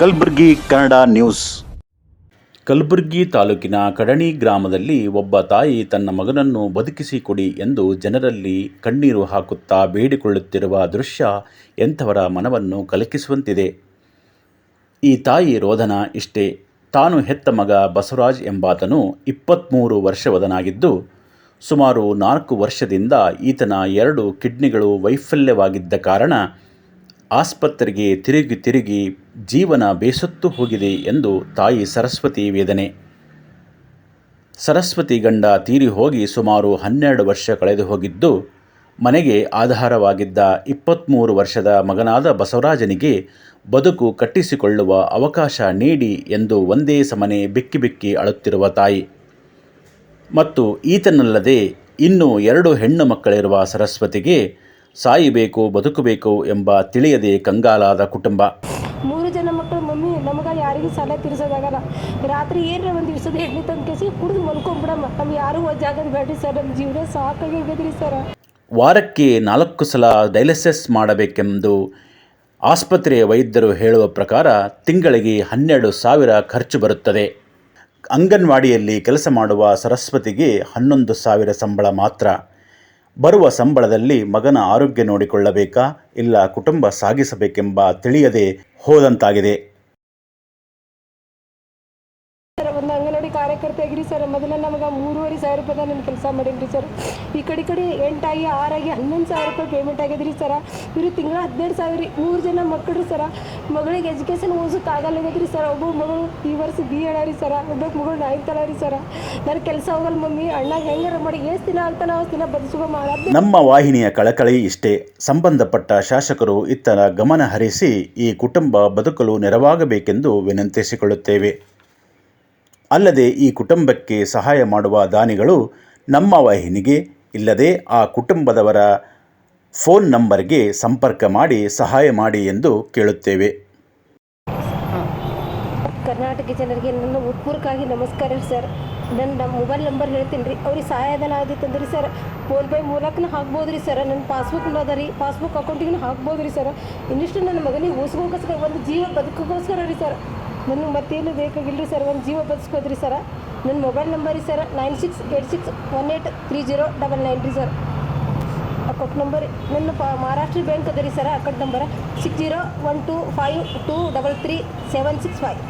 Kalaburagi, Kannada news. Kalaburagi ತಾಲೂಕಿನ ಕಡಣಿ ಗ್ರಾಮದಲ್ಲಿ ಒಬ್ಬ ತಾಯಿ ತನ್ನ ಮಗನನ್ನು ಬದುಕಿಸಿ ಕೊಡಿ ಎಂದು ಜನರಲ್ಲಿ ಕಣ್ಣೀರು ಹಾಕುತ್ತಾ ಬೇಡಿಕೊಳ್ಳುತ್ತಿರುವ ದೃಶ್ಯ ಎಂಥವರ ಮನವನ್ನು ಕಲಕಿಸುವಂತಿದೆ. ಈ ತಾಯಿ ರೋಧನ ಇಷ್ಟೇ. ತಾನು ಹೆತ್ತ ಮಗ ಬಸವರಾಜ್ ಎಂಬಾತನು ಇಪ್ಪತ್ತ್ಮೂರು ವರ್ಷವದನಾಗಿದ್ದು, ಸುಮಾರು ನಾಲ್ಕು ವರ್ಷದಿಂದ ಈತನ ಎರಡು ಕಿಡ್ನಿಗಳು ವೈಫಲ್ಯವಾಗಿದ್ದ ಕಾರಣ ಆಸ್ಪತ್ರೆಗೆ ತಿರುಗಿ ತಿರುಗಿ ಜೀವನ ಬೇಸತ್ತು ಹೋಗಿದೆ ಎಂದು ತಾಯಿ ಸರಸ್ವತಿ ವೇದನೆ. ಸರಸ್ವತಿ ಗಂಡ ತೀರಿ ಹೋಗಿ ಸುಮಾರು ಹನ್ನೆರಡು ವರ್ಷ ಕಳೆದು ಹೋಗಿದ್ದು, ಮನೆಗೆ ಆಧಾರವಾಗಿದ್ದ ಇಪ್ಪತ್ತ್ಮೂರು ವರ್ಷದ ಮಗನಾದ ಬಸವರಾಜನಿಗೆ ಬದುಕು ಕಟ್ಟಿಸಿಕೊಳ್ಳುವ ಅವಕಾಶ ನೀಡಿ ಎಂದು ಒಂದೇ ಸಮನೆ ಬಿಕ್ಕಿ ಬಿಕ್ಕಿ ಅಳುತ್ತಿರುವ ತಾಯಿ. ಮತ್ತು ಈತನಲ್ಲದೆ ಇನ್ನೂ ಎರಡು ಹೆಣ್ಣು ಮಕ್ಕಳಿರುವ ಸರಸ್ವತಿಗೆ ಸಾಯಿಬೇಕು, ಬದುಕಬೇಕು ಎಂಬ ತಿಳಿಯದೆ ಕಂಗಾಲಾದ ಕುಟುಂಬ. ಮೂರು ಜನ ಮಕ್ಕಳು, ಮಮ್ಮಿ, ನಮಗೆ ಯಾರಿಗೂ ಸಾಲ ತೀರ್ಸೋದಾಗಲ್ಲ. ರಾತ್ರಿ ಏನಾರ ಒಂದು ದಿವಸದ ಎಣ್ಣೆ ತಂದು ಕೇಸಿ ಕುಡಿದು ಮಲ್ಕೊಂಬಿಡಮ್ಮ. ನಮ್ಗೆ ಯಾರೂ ಜಾಗ ಬೇಡ್ರಿ ಸರ್ ನಮ್ಮ ಜೀವನ ಸಾಕಾಗಿ ಹೋಗಿದ್ರಿ ಸರ್. ವಾರಕ್ಕೆ ನಾಲ್ಕು ಸಲ ಡೈಲಿಸಿಸ್ ಮಾಡಬೇಕೆಂದು ಆಸ್ಪತ್ರೆಯ ವೈದ್ಯರು ಹೇಳುವ ಪ್ರಕಾರ ತಿಂಗಳಿಗೆ ಹನ್ನೆರಡು ಸಾವಿರ ಖರ್ಚು ಬರುತ್ತದೆ. ಅಂಗನವಾಡಿಯಲ್ಲಿ ಕೆಲಸ ಮಾಡುವ ಸರಸ್ವತಿಗೆ ಹನ್ನೊಂದು ಸಾವಿರ ಸಂಬಳ ಮಾತ್ರ. ಬರುವ ಸಂಬಳದಲ್ಲಿ ಮಗನ ಆರೋಗ್ಯ ನೋಡಿಕೊಳ್ಳಬೇಕಾ? ಇಲ್ಲ ಕುಟುಂಬ ಸಾಗಿಸಬೇಕೆಂಬ ತಿಳಿಯದೆ ಹೋದಂತಾಗಿದೆ. ಅಂಗನವಾಡಿ ಕಾರ್ಯಕರ್ತೆ ಆಗಿರಿ ಸರ್. ಮೊದಲ ನಮಗೆ ಮೂರುವರೆ ಸಾವಿರ ರೂಪಾಯಿ ನಾನು ಕೆಲಸ ಮಾಡೀನಿ ಸರ್. ಈ ಕಡೆ ಕಡೆ ಎಂಟಾಗಿ ಆರಾಗಿ ಹನ್ನೊಂದು ಸಾವಿರ ರೂಪಾಯಿ ಪೇಮೆಂಟ್ ಆಗಿದ್ರಿ ಸರ. ಇವರು ತಿಂಗಳ ಹದಿನೆಂಟು ಸಾವಿರ ರೀ. ಮೂರು ಜನ ಮಕ್ಕಳು ಸರ. ಮಗಳಿಗೆ ಎಜುಕೇಷನ್ ಆಗಲ್ಲದ್ರಿ ಸರ್. ಒಬ್ಬ ಮಗಳು ಈ ವರ್ಷ ಬಿ ಎಡ ರೀ ಸರ. ಒಬ್ಬ ಮಗಳು ನಾಯ್ತಲ್ಲ ರೀ ಸರ. ನಾನು ಕೆಲಸ ಹೋಗಲ್ಲ ಮಮ್ಮಿ. ಅಣ್ಣ ಹೆಂಗಾರ ಮಾಡಿ? ಎಷ್ಟು ದಿನ ಅಂತ ನಾವು ದಿನ ಬದುಕುವ ಮಾಡ. ನಮ್ಮ ವಾಹಿನಿಯ ಕಳಕಳಿ ಇಷ್ಟೇ. ಸಂಬಂಧಪಟ್ಟ ಶಾಸಕರು ಇತ್ತರ ಗಮನ ಹರಿಸಿ ಈ ಕುಟುಂಬ ಬದುಕಲು ನೆರವಾಗಬೇಕೆಂದು ವಿನಂತಿಸಿಕೊಳ್ಳುತ್ತೇವೆ. ಅಲ್ಲದೆ ಈ ಕುಟುಂಬಕ್ಕೆ ಸಹಾಯ ಮಾಡುವ ದಾನಿಗಳು ನಮ್ಮ ವಾಹಿನಿಗೆ, ಇಲ್ಲದೆ ಆ ಕುಟುಂಬದವರ ಫೋನ್ ನಂಬರ್ಗೆ ಸಂಪರ್ಕ ಮಾಡಿ ಸಹಾಯ ಮಾಡಿ ಎಂದು ಕೇಳುತ್ತೇವೆ. ಕರ್ನಾಟಕ ಜನರಿಗೆ ನನ್ನ ಉತ್ಪೂರ್ವಕವಾಗಿ ನಮಸ್ಕಾರ ಸರ್. ನನ್ನ ಮೊಬೈಲ್ ನಂಬರ್ ಹೇಳ್ತೀನಿ ರೀ. ಅವ್ರಿಗೆ ಸಹಾಯಧನ ಆದಿತ್ತಂದ್ರಿ ಸರ್. ಫೋನ್ಪೇ ಮೂಲಕನೂ ಹಾಕ್ಬೋದು ರೀ ಸರ್. ನನ್ನ ಪಾಸ್ಬುಕ್ ಅದ ರೀ. ಪಾಸ್ಬುಕ್ ಅಕೌಂಟಿಗೂ ಹಾಕ್ಬೋದು ರೀ ಸರ್. ಇನ್ನಿಷ್ಟು ನನ್ನ ಮಗನಿಗೆ ಉಸ್ಗೋಸ್ಕರ ಒಂದು ಜೀವ ಬದುಕೋಸ್ಕರ ರೀ ಸರ್. ನನಗೆ ಮತ್ತೇನು ಬೇಕಾಗಿಲ್ಲ ರೀ ಸರ್, ಒಂದು ಜೀವ ಬದುಕೋದ್ರಿ ಸರ್. ನನ್ನ ಮೊಬೈಲ್ ನಂಬರ್ ರೀ sir, nine six eight six one eight three zero double nine ರೀ ಸರ್. ಅಕೌಂಟ್ ನಂಬರ್, ನನ್ನ ಪ, ಮಹಾರಾಷ್ಟ್ರ ಬ್ಯಾಂಕ್ ಅದ ರೀ sir, account number six zero one two five two double three seven six five.